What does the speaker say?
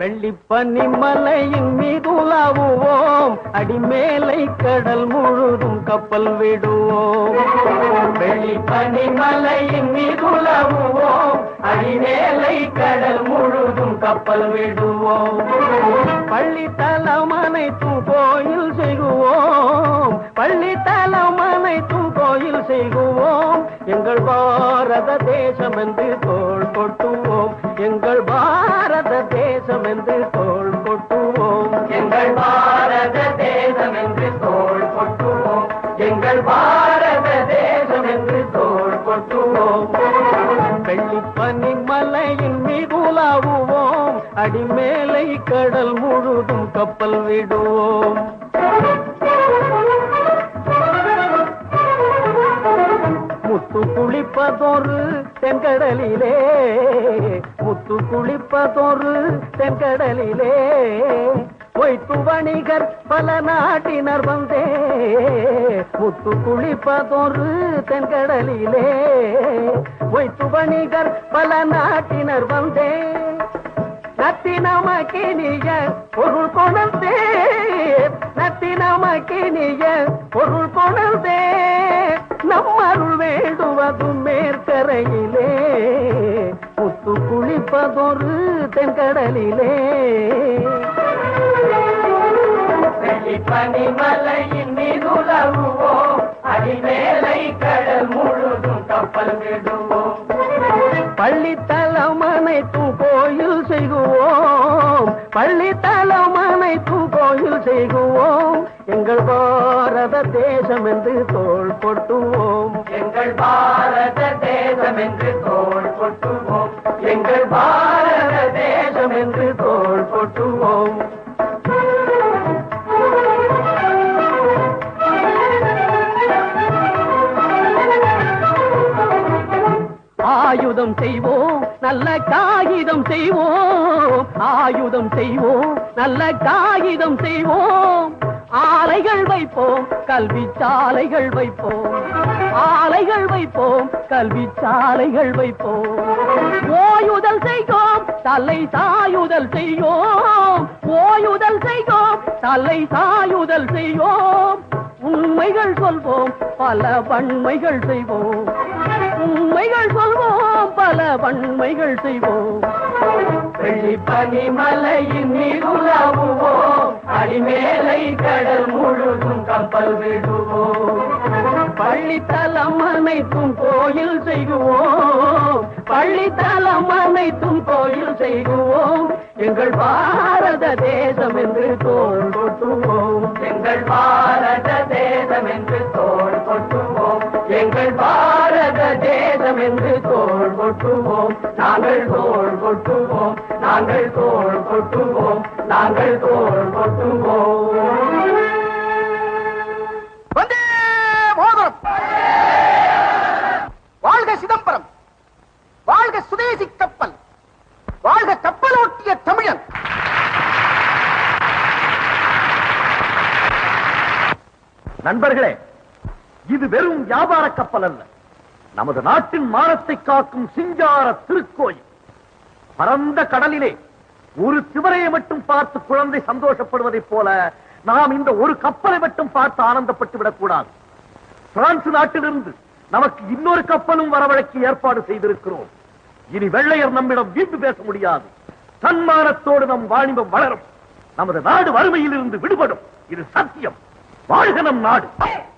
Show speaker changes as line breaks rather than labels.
வெள்ளி பனிமலையின் மீது உலாவுவோம் அடிமேலை கடல் முழுதும் கப்பல் விடுவோம்
வெள்ளி பனிமலையின் மீது உலாவுவோம் அடிமேலை கடல் முழுதும் கப்பல் விடுவோம்
பள்ளி தலமனைத்தும் கோயில் செய்வோம் செய்குவோம் எங்கள் பாரத தேசம் என்று தோல் கொட்டுவோம் எங்கள் பாரத தேசம் என்று தோல் கொட்டுவோம்
எங்கள் பாரத தேசம் என்று தோல் கொட்டுவோம் எங்கள் பாரத தேசம் என்று தோல் கொட்டுவோம்
பெண்ணிப்பனி பனிமலையின் மீதுலாவுவோம் அடிமேலை கடல் முழுதும் கப்பல் விடுவோம் குளிப்பதொரு தென்கடலிலே முத்து குளிப்பதொரு தென்கடலிலே பொய்த்து வணிகர் பல நாட்டினர் வந்தே முத்து குளிப்பதொரு தென்கடலிலே பொய்த்து வணிகர் பல நாட்டினர் வந்தே நத்தி நமக்கினிய பொருள் கொண முறையிலே முத்து குளிப்பதொரு தென்கடலிலே
பனிமலையின் மீதுலவுவோம் அடிமேலை கடல் முழுதும் கப்பல் விடுவோம்
கோயில் செய்குவோம் பள்ளித்தலம் தூ கோயில் செய்குவோம் எங்கள் பாரத தேசம் என்று தோல் கொட்டுவோம்
எங்கள் பாரத தேசம் என்று தோல் கொட்டுவோம் எங்கள் பாரத தேசம் என்று தோல் கொட்டுவோம்
ஆயுதம் செய்வோம் நல்ல காகிதம் செய்வோம் ஆயுதம் செய்வோம் நல்ல காகிதம் செய்வோம் ஆலைகள் வைப்போம் கல்வி சாலைகள் வைப்போம் ஆலைகள் வைப்போம் கல்வி சாலைகள் வைப்போம் ஓயுதல் செய்வோம் தலை சாயுதல் செய்வோம் ஓயுதல் செய்வோம் தலை சாயுதல் செய்வோம் உண்மைகள் சொல்வோம் பல பண்மைகள் செய்வோம் உண்மைகள் சொல்வோம் பல பண்மைகள் செய்வோம்
வெள்ளி பனிமலையின் அடிமேலை கடல் முழுதும் கப்பல் விடுவோம்
பள்ளித்தலம் அனைத்தும் கோயில் செய்வோம் பள்ளித்தலம் அனைத்தும் கோயில் செய்வோம் எங்கள் பாரத தேசம் என்று தோல் கொட்டுவோம்
எங்கள் பாரத தேசம் என்று தோல் கொட்டுவோம் எங்கள் பாரத தேசம் என்று தோல் கொட்டுவோம் நாங்கள் தோல் கொட்டுவோம் நாங்கள் தோல் கொட்டுவோம் நாங்கள் தோல் கொட்டுவோம்
வாழ்க சிதம்பரம் வாழ்க சுதேசி கப்பல் வாழ்க கப்பல் கப்பலோட்டிய தமிழன் நண்பர்களே இது வெறும் வியாபார கப்பல் அல்ல நமது நாட்டின் மானத்தை காக்கும் சிங்கார திருக்கோயில் பரந்த கடலிலே ஒரு சிவரையை மட்டும் பார்த்து குழந்தை சந்தோஷப்படுவதைப் போல நாம் இந்த ஒரு கப்பலை மட்டும் பார்த்து ஆனந்தப்பட்டு விடக்கூடாது பிரான்ஸ் நாட்டிலிருந்து நமக்கு இன்னொரு கப்பலும் வரவழைக்கு ஏற்பாடு செய்திருக்கிறோம் இனி வெள்ளையர் நம்மிடம் வீட்டு பேச முடியாது சன்மானத்தோடு நம் வாணிபம் வளரும் நமது நாடு வறுமையில் இருந்து விடுபடும் இது சத்தியம் வாழ்க நம் நாடு